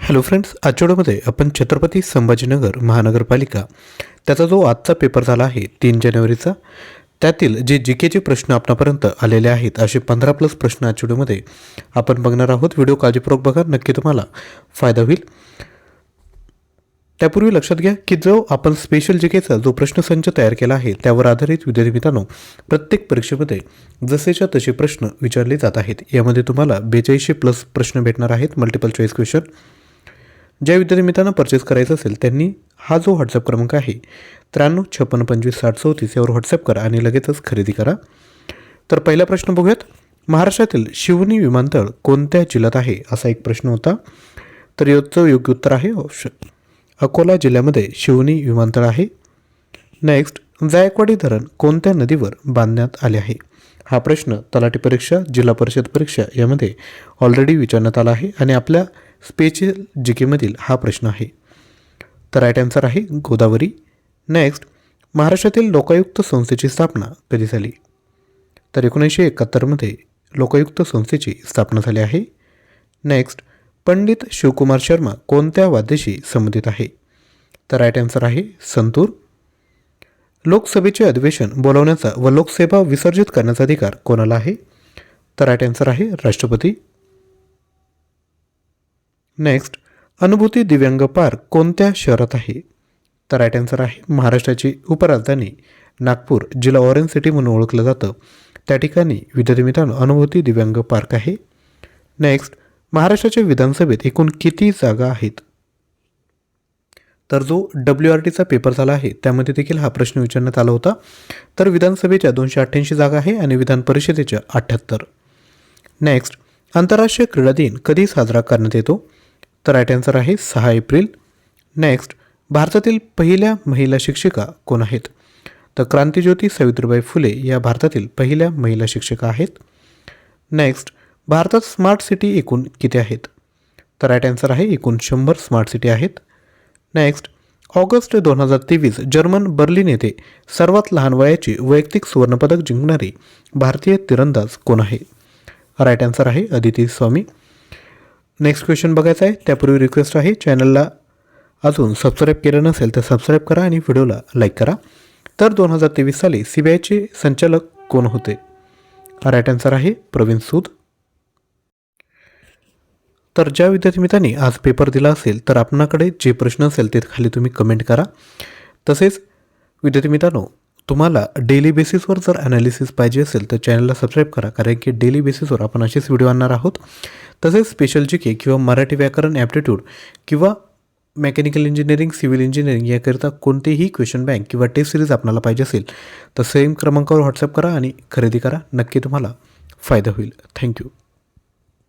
Hello friends आठवड्यामध्ये आपण छत्रपती संभाजीनगर महानगरपालिका त्याचा जो आजचा पेपर झाला आहे तीन जानेवारीचा त्यातील जे जी केचे प्रश्न आपणापर्यंत आलेले आहेत असे पंधरा प्लस प्रश्न आठवड्यामध्ये आपण बघणार आहोत. व्हिडिओ काळजीपूर्वक बघा नक्की तुम्हाला फायदा होईल. त्यापूर्वी लक्षात घ्या की जो आपण स्पेशल जिकेचा जो प्रश्नसंच तयार केला आहे त्यावर आधारित विद्यार्थी मित्रांनो प्रत्येक परीक्षेमध्ये जसेच्या तसे प्रश्न विचारले जात आहेत. यामध्ये तुम्हाला बेचाळीसशे प्लस प्रश्न भेटणार आहेत मल्टिपल चॉईस क्वेश्चन ज्या विद्यार्थी मित्रांना परचेस करायचं असेल त्यांनी हा जो व्हॉट्सअप क्रमांक आहे त्र्याण्णव छप्पन्न पंचवीस साठ चौतीस यावर व्हॉट्सअप करा आणि लगेचच खरेदी करा. तर पहिला प्रश्न बघूयात. महाराष्ट्रातील शिवनी विमानतळ कोणत्या जिल्ह्यात आहे? असा एक प्रश्न होता. तर याचं योग्य उत्तर आहे ऑप्शन अकोला जिल्ह्यामध्ये शिवनी विमानतळ आहे. नेक्स्ट जायकवाडी धरण कोणत्या नदीवर बांधण्यात आले आहे? हा प्रश्न तलाठी परीक्षा जिल्हा परिषद परीक्षा यामध्ये ऑलरेडी विचारण्यात आला आहे आणि आपल्या स्पेशल जी केमधील हा प्रश्न आहे. तर राईट आन्सर आहे गोदावरी. नेक्स्ट महाराष्ट्रातील लोकायुक्त संस्थेची स्थापना कधी झाली? तर एकोणीसशे एकाहत्तरमध्ये लोकायुक्त संस्थेची स्थापना झाली आहे. नेक्स्ट पंडित शिवकुमार शर्मा कोणत्या वाद्याशी संबंधित आहे? तर राईट आन्सर आहे संतूर. लोकसभेचे अधिवेशन बोलावण्याचा व लोकसेवा विसर्जित करण्याचा अधिकार कोणाला आहे? तर राईट आन्सर आहे राष्ट्रपती. नेक्स्ट अनुभूती दिव्यांग पार्क कोणत्या शहरात आहे? तर राईट आन्सर आहे महाराष्ट्राची उपराजधानी नागपूर जिल्हा ऑरेंज सिटी म्हणून ओळखलं जातं. त्या ठिकाणी विद्यार्थी मित्रांनो अनुभूती दिव्यांग पार्क आहे. नेक्स्ट महाराष्ट्राच्या विधानसभेत एकूण किती जागा आहेत? तर जो डब्ल्यू आर टीचा पेपर झाला आहे त्यामध्ये देखील हा प्रश्न विचारण्यात आला होता. तर विधानसभेच्या दोनशे अठ्ठ्याऐंशी जागा आहे आणि विधान परिषदेच्या अठ्ठ्याहत्तर नेक्स्ट आंतरराष्ट्रीय क्रीडा दिन कधी साजरा करण्यात येतो? तर राईट आन्सर आहे सहा एप्रिल. नेक्स्ट भारतातील पहिल्या महिला शिक्षिका कोण आहेत? तर क्रांतिज्योती सावित्रीबाई फुले या भारतातील पहिल्या महिला शिक्षिका आहेत. नेक्स्ट भारतात स्मार्ट सिटी एकूण किती आहेत? तर राईट आन्सर आहे एकूण शंभर स्मार्ट सिटी आहेत. नेक्स्ट ऑगस्ट दोन हजार तेवीस जर्मन बर्लिन येथे सर्वात लहान वयाची वैयक्तिक सुवर्णपदक जिंकणारी भारतीय तिरंदाज कोण आहे? राईट आन्सर आहे अदिती स्वामी. नेक्स्ट क्वेश्चन बघायचा आहे. त्यापूर्वी रिक्वेस्ट आहे. चॅनलला अजून सबस्क्राईब केलं नसेल तर सबस्क्राईब करा आणि व्हिडिओला लाईक करा. तर दोन हजार तेवीस साली सी बी आयचे संचालक कोण होते? राईट आन्सर आहे प्रवीण सूद. तर ज्या विद्यार्थी मित्रांनी आज पेपर दिला असेल तर आपणाकडे जे प्रश्न असेल ते खाली तुम्ही कमेंट करा. तसेच विद्यार्थी मित्रांनो तुम्हाला डेली बेसिसवर जर ॲनालिसिस पाहिजे असेल तर चॅनलला सबस्क्राईब करा. कारण की डेली बेसिसवर आपण असेच व्हिडिओ आणणार आहोत. तसेच स्पेशल जी के किंवा मराठी व्याकरण ॲप्टिट्यूड किंवा मेकॅनिकल इंजिनिअरिंग सिव्हिल इंजिनिअरिंग याकरिता कोणतेही क्वेश्चन बँक किंवा टेस्ट सिरीज आपल्याला पाहिजे असेल तर सेम क्रमांकावर व्हॉट्सअप करा आणि खरेदी करा. नक्की तुम्हाला फायदा होईल. थँक्यू